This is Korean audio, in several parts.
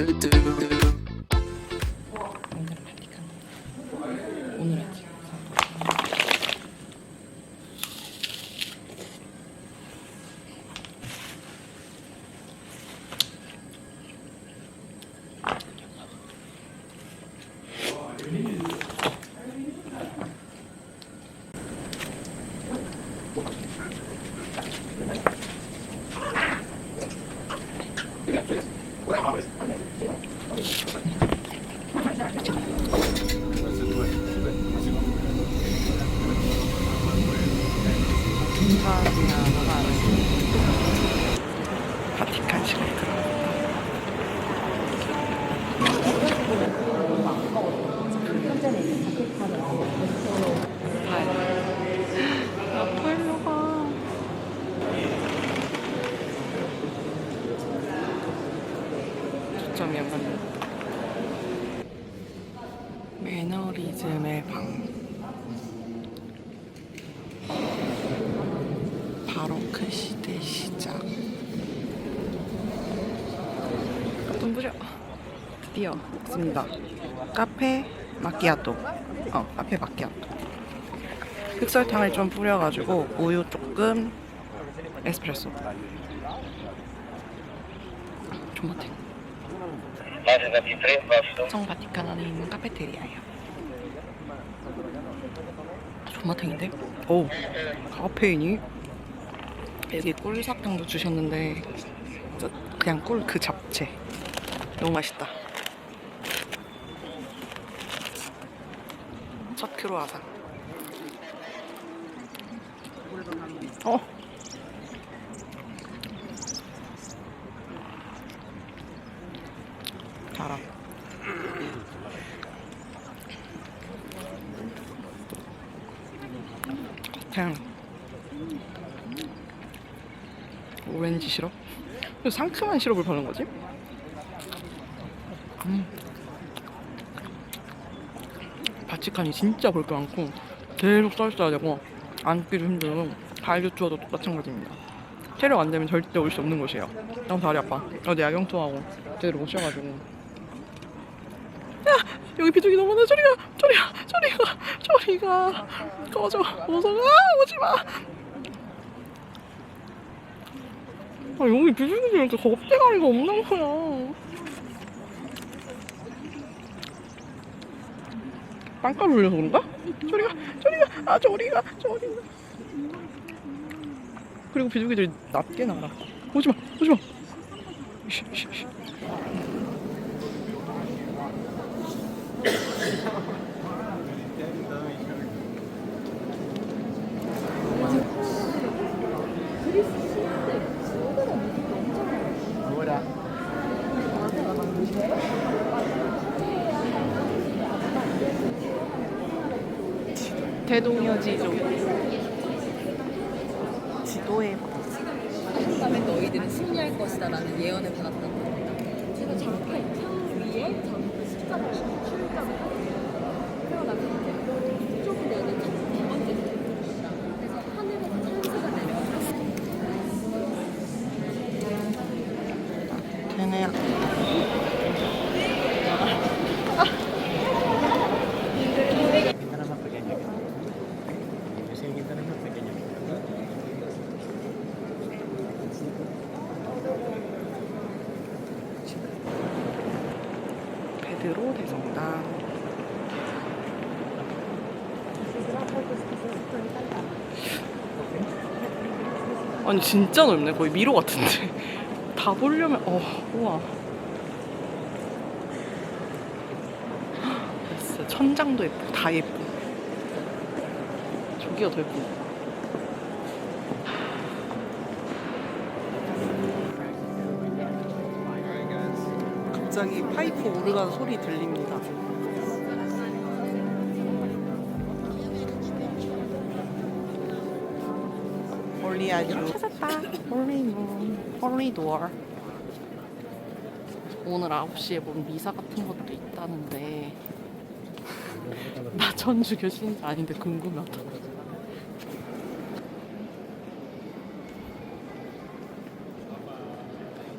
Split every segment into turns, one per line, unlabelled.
오늘 바티칸 오늘 아침 바티칸 시간 들어. 앞으로 가. 초점이 안 맞네. 매너리즘의 방. 바로크 시대 시작. 좀 부려. 드디어 왔습니다. 카페 마키아토. 어, 카페 마키아토. 흑설탕을 좀 뿌려가지고 우유 조금 에스프레소. 존맛해. 성 바티칸 안에 있는 카페테리아예요. 존맛탱인데? 오, 카페인이 여기 꿀사탕도 주셨는데 저- 그냥 꿀 그 잡채 너무 맛있다. 첫 크로아상. 어. 달아. 그냥 오렌지 시럽? 왜 상큼한 시럽을 바른 거지? 음. 바치칸이 진짜 볼게 많고 계속 써 있어야 되고 앉기도 힘들고 발교 투어도 마찬가지입니다. 체력 안 되면 절대 올 수 없는 곳이에요. 너무 다리 아파. 어제 야경 투어하고 제대로 못 쉬어가지고. 야 여기 비둘기 너무 많아. 저리가 저리가 저리가 저리가 꺼져 어서가 오지마. 아 여기 비둘기들 이렇게 겁대가리가 없는 거야. 빵가루 흘려서 그런가? 저리가 저리가 아 저리가 저리가 그리고 비둘기들이 낮게 날아 오지마 오지마 대동여지조 지도에
다음에 너희들은 승리할 것이다라는 예언을 받았다. 제가 장판 위에 장판 십자가 십자가 태어나서 이쪽으로 내야 되는 두 번째. 그래서 하늘에서 천사가 내려왔어.
되네 베드로 대성당 아니 진짜 넓네. 거의 미로 같은데. 다 보려면 어 우와. 진짜 천장도 예쁘고 다 예뻐 저기가 더 예쁘네 갑자기 파이프 오르간 소리 들립니다. 홀리아주 찾았다. 홀리문, 홀리도어. 오늘 9시에 본 미사 같은 것도 있다는데 나 전주 교신자 아닌데 궁금하다.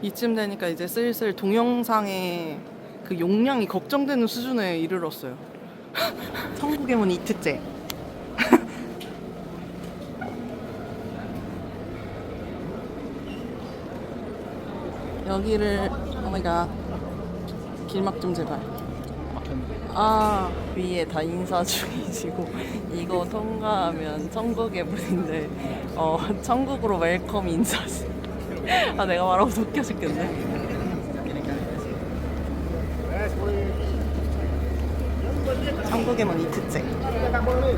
이쯤 되니까 이제 슬슬 동영상의 그 용량이 걱정되는 수준에 이르렀어요. 천국의 문 이트째. 여기를 오마이갓 길막 좀 제발. 아 위에 다 인사 중이시고 이거 통과하면 천국의 문인데 어 천국으로 웰컴 인사시. 아 내가 말하고 웃겨 죽겠네. 천국의 문 이트째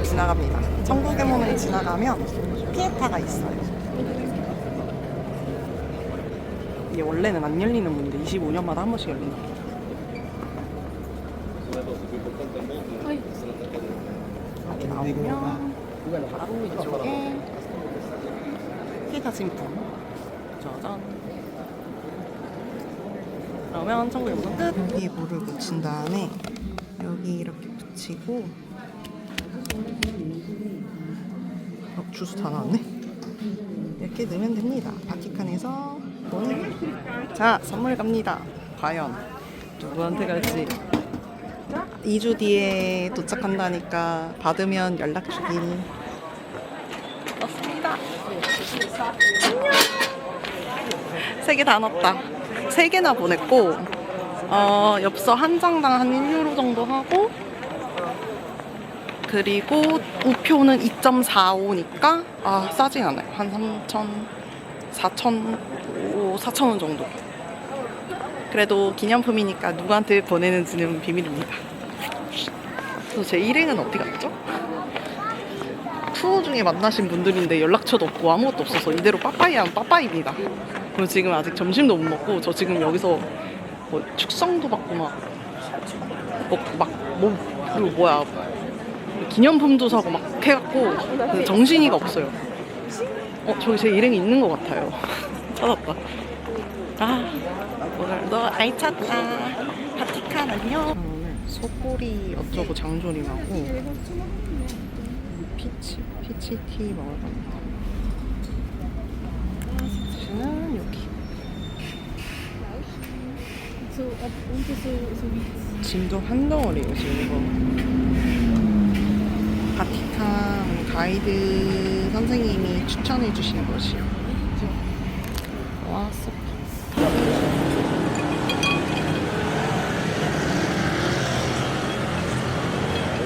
지나갑니다. 천국의 문을 지나가면 피에타가 있어요. 이게 원래는 안 열리는 문인데 25년마다 한 번씩 열린다. 이렇게 나오면 바로 이쪽에 피에타 진품 짜잔 그러면 문은 끝! 여기에 물을 묻힌 다음에 여기 이렇게 붙이고 어, 주스 다 나왔네 이렇게 넣으면 됩니다. 바티칸에서 돈. 자 선물 갑니다. 과연 누구한테 갈지. 2주 뒤에 도착한다니까 받으면 연락 주길. 왔습니다. 세개 다 넣었다 세 개나 보냈고 어, 엽서 한 장당 한 1유로 정도 하고 그리고 우표는 2.45니까 아 싸진 않아요. 한 3천 4천 4천 원 정도. 그래도 기념품이니까 누구한테 보내는지는 비밀입니다. 제 일행은 어디 갔죠? 투어 중에 만나신 분들인데 연락처도 없고 아무것도 없어서 이대로 빠빠이한 빠빠이입니다 그리고 지금 아직 점심도 못 먹고 저 지금 여기서 뭐 축성도 받고 막, 뭐, 막, 뭐, 그리고 뭐야, 기념품도 사고 막 해갖고 그 정신이가 없어요. 어, 저기 제 일행이 있는 것 같아요. 찾았다. 아, 오늘도 알찼다. 바티칸 안녕. 오늘 소꼬리 어쩌고 장조림하고 피치, 피치티 겁니다. 스시는 여기.
So, ob unten so, so wie
짐도 한 덩어리예요 지금 이거 바티칸 가이드 선생님이 추천해 주신 것이요 왔어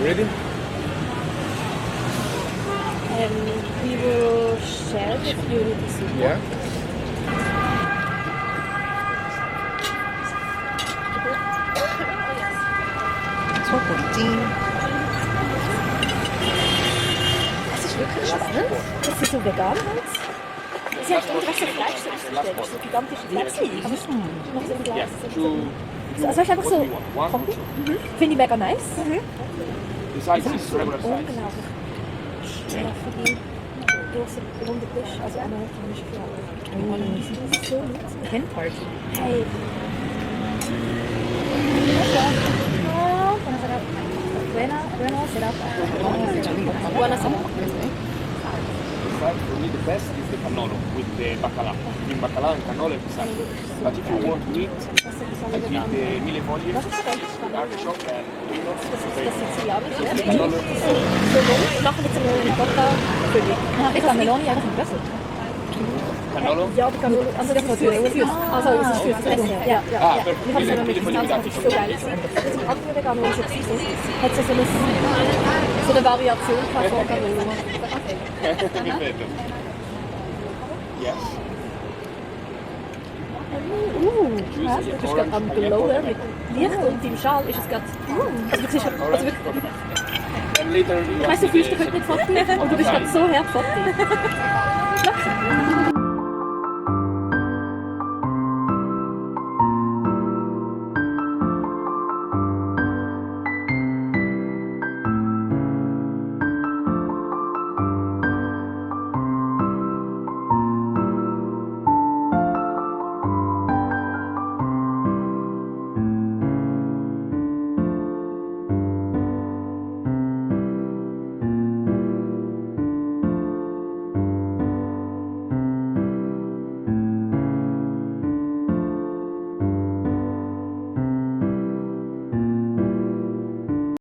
Ready?
Um, we will share it if you need to see.
Yeah.
Krokodil.
Das ist wirklich spannend. Das ist so vegan jetzt. Sie hat irgendwas Fleisch zugestellt. Das ist ein gigantisches Fleischli. Aber also,
es
ist Also ich einfach so
Kombi.
Mhm. Finde ich mega nice.
Mhm. Das ist so
unglaublich. Große runde Tisch, also einmal auf dem Oh, Das ist so nett.
Pen Party.
Hey.
For me, the best is the cannolo with the bacalao. Between bacalao and it's a But if you want meat, eat, I give the millefoglie, artichoke, and
peanuts. Cannolo. a kan melonie uit Brussel.
Canolo?
Ja, aber also das war Zürich. Also es ist Zürich. Ja, ja.
Ah, perfekt.
Ich habe es mir mit dem
Tanz,
das ist so geil. Das andere Canolo schon gewesen. Hat so eine, so eine Variation von Canolo.
Okay. Yes.
Uh, krass, du bist gerade am Glowen mit Licht und deinem Schal ist es gerade... Also. Also wirklich, ich weiss, du fühlst dich heute nicht fertig, aber oh, du bist gerade so hart fertig.